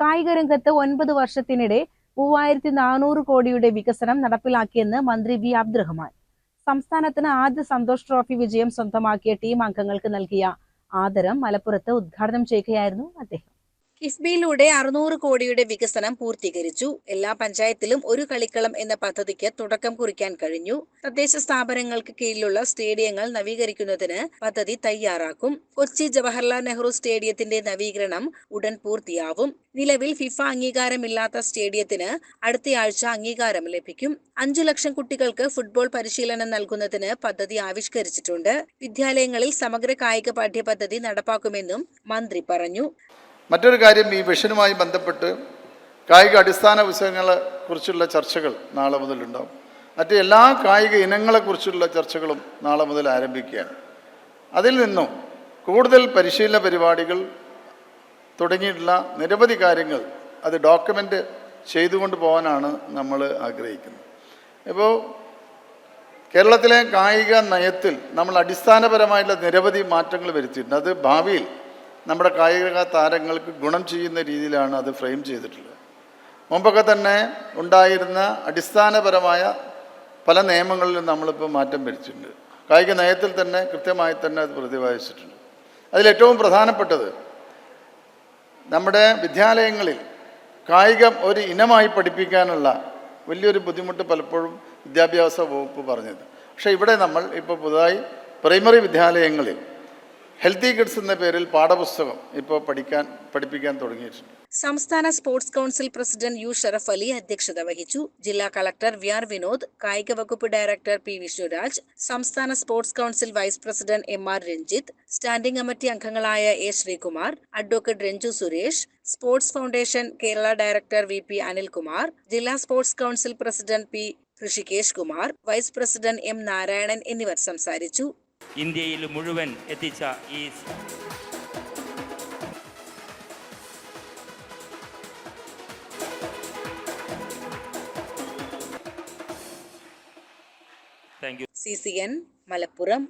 കായിക രംഗത്ത് ഒൻപത് വർഷത്തിനിടെ മൂവായിരത്തി നാനൂറ് കോടിയുടെ വികസനം നടപ്പിലാക്കിയെന്ന് മന്ത്രി വി അബ്ദുറഹ്മാൻ. സംസ്ഥാനത്തിന് ആദ്യ സന്തോഷ് ട്രോഫി വിജയം സ്വന്തമാക്കിയ ടീം അംഗങ്ങൾക്ക് നൽകിയ ആദരം മലപ്പുറത്ത് ഉദ്ഘാടനം ചെയ്യുകയായിരുന്നു അദ്ദേഹം. കിഫ്ബിയിലൂടെ അറുന്നൂറ് കോടിയുടെ വികസനം പൂർത്തീകരിച്ചു. എല്ലാ പഞ്ചായത്തിലും ഒരു കളിക്കളം എന്ന പദ്ധതിക്ക് തുടക്കം കുറിക്കാൻ കഴിഞ്ഞു. തദ്ദേശ സ്ഥാപനങ്ങൾക്ക് കീഴിലുള്ള സ്റ്റേഡിയങ്ങൾ നവീകരിക്കുന്നതിന് പദ്ധതി തയ്യാറാക്കും. കൊച്ചി ജവഹർലാൽ നെഹ്റു സ്റ്റേഡിയത്തിന്റെ നവീകരണം ഉടൻ പൂർത്തിയാവും. നിലവിൽ ഫിഫ അംഗീകാരമില്ലാത്ത സ്റ്റേഡിയത്തിന് അടുത്തയാഴ്ച അംഗീകാരം ലഭിക്കും. അഞ്ചു ലക്ഷം കുട്ടികൾക്ക് ഫുട്ബോൾ പരിശീലനം നൽകുന്നതിന് പദ്ധതി ആവിഷ്കരിച്ചിട്ടുണ്ട്. വിദ്യാലയങ്ങളിൽ സമഗ്ര കായിക പാഠ്യപദ്ധതി നടപ്പാക്കുമെന്നും മന്ത്രി പറഞ്ഞു. മറ്റൊരു കാര്യം ഈ വിഷനുമായി ബന്ധപ്പെട്ട് കായിക അടിസ്ഥാന വിഷയങ്ങളെ കുറിച്ചുള്ള ചർച്ചകൾ നാളെ മുതലുണ്ടാവും. മറ്റ് എല്ലാ കായിക ഇനങ്ങളെക്കുറിച്ചുള്ള ചർച്ചകളും നാളെ മുതൽ ആരംഭിക്കുകയാണ്. അതിൽ നിന്നും കൂടുതൽ പരിശീലന പരിപാടികൾ തുടങ്ങിയിട്ടുള്ള നിരവധി കാര്യങ്ങൾ അത് ഡോക്യുമെന്റ് ചെയ്തുകൊണ്ട് പോകാനാണ് നമ്മൾ ആഗ്രഹിക്കുന്നത്. ഇപ്പോൾ കേരളത്തിലെ കായിക നയത്തിൽ നമ്മൾ അടിസ്ഥാനപരമായിട്ടുള്ള നിരവധി മാറ്റങ്ങൾ വരുത്തിയിട്ടുണ്ട്. അത് ഭാവിയിൽ നമ്മുടെ കായിക താരങ്ങൾക്ക് ഗുണം ചെയ്യുന്ന രീതിയിലാണ് അത് ഫ്രെയിം ചെയ്തിട്ടുള്ളത്. മുമ്പൊക്കെ തന്നെ ഉണ്ടായിരുന്ന അടിസ്ഥാനപരമായ പല നിയമങ്ങളിലും നമ്മളിപ്പോൾ മാറ്റം വരിച്ചിട്ടുണ്ട് കായിക നയത്തിൽ തന്നെ കൃത്യമായി തന്നെ അത് പ്രതിപാദിച്ചിട്ടുണ്ട്. അതിലേറ്റവും പ്രധാനപ്പെട്ടത് നമ്മുടെ വിദ്യാലയങ്ങളിൽ കായികം ഒരു ഇനമായി പഠിപ്പിക്കാനുള്ള വലിയൊരു ബുദ്ധിമുട്ട് പലപ്പോഴും വിദ്യാഭ്യാസ വകുപ്പ് പറഞ്ഞത്. പക്ഷേ ഇവിടെ നമ്മൾ ഇപ്പോൾ പുതുതായി പ്രൈമറി വിദ്യാലയങ്ങളിൽ ഹെൽത്തി കിഡ്സ് എന്ന പേരിൽ പാഠപുസ്തകം ഇപ്പോൾ പഠിക്കാൻ പഠിപ്പിക്കാൻ തുടങ്ങിയിട്ടുണ്ട്. സംസ്ഥാന sports council president U Sharaf Ali അധ്യക്ഷത വഹിച്ചു. ജില്ലാ കളക്ടർ വി ആർ വിനോദ് കായിക വകുപ്പ് ഡയറക്ടർ പി വിഷ്ണുരാജ് സംസ്ഥാന sports council vice president M R Ranjith standing committee അംഗങ്ങളായ A Sreekumar advocate Ranju Suresh sports foundation Kerala director V P Anilkumar ജില്ലാ sports council president P Rishikesh Kumar vice president M Narayanan എന്നിവർ സംസാരിച്ചു. ഇന്ത്യയിൽ മുഴുവൻ എത്തിച്ച ഈ C C N Malappuram